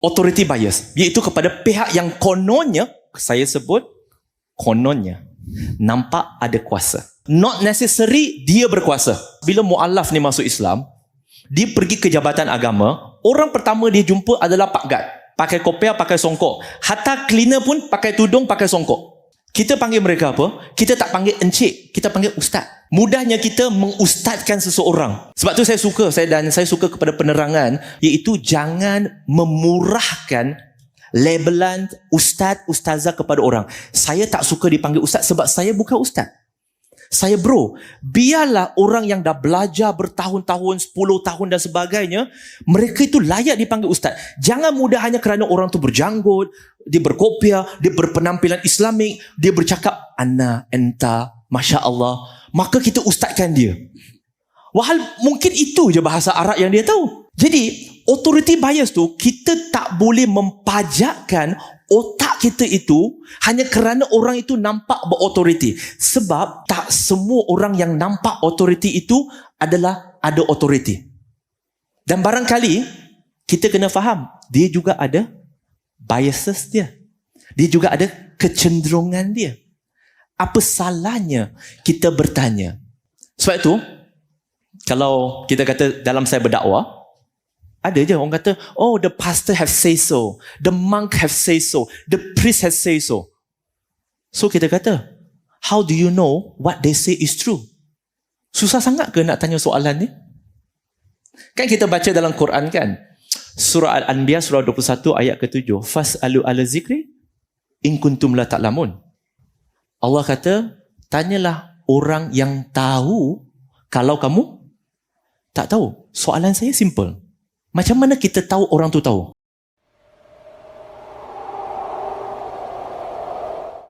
authority bias iaitu kepada pihak yang kononnya saya sebut kononnya nampak ada kuasa. Not necessary dia berkuasa. Bila mualaf ni masuk Islam dia pergi ke jabatan agama orang pertama dia jumpa adalah Pak Gad. Pakai kopiah pakai songkok. Hatta cleaner pun pakai tudung pakai songkok kita panggil mereka apa? Kita tak panggil encik, kita panggil ustaz. Mudahnya kita mengustadkan seseorang. Sebab tu saya suka saya dan saya suka kepada penerangan iaitu jangan memurahkan labelan ustaz ustazah kepada orang. Saya tak suka dipanggil ustaz sebab saya bukan ustaz. Saya bro, biarlah orang yang dah belajar bertahun-tahun, 10 tahun dan sebagainya, mereka itu layak dipanggil ustaz. Jangan mudah hanya kerana orang tu berjanggut, dia berkopiah, dia berpenampilan Islamik, dia bercakap ana enta, masya Allah, maka kita ustazkan dia. Wahal mungkin itu je bahasa Arab yang dia tahu. Jadi, authority bias tu kita tak boleh mempajakkan otak kita itu hanya kerana orang itu nampak berautoriti. Sebab tak semua orang yang nampak authority itu adalah ada authority. Dan barangkali kita kena faham, dia juga ada biases dia. Dia juga ada kecenderungan dia. Apa salahnya kita bertanya? Sebab itu, kalau kita kata dalam saya berdakwah, ada je orang kata, oh the pastor have say so, the monk have say so, the priest has say so. So kita kata, how do you know what they say is true? Susah sangat ke nak tanya soalan ni? Kan kita baca dalam Quran kan? Surah Al-Anbiya surah 21 ayat ke-7. Fas'alu ala zikri in kuntum la ta'lamun. Allah kata, tanyalah orang yang tahu kalau kamu tak tahu. Soalan saya simple. Macam mana kita tahu orang tu tahu?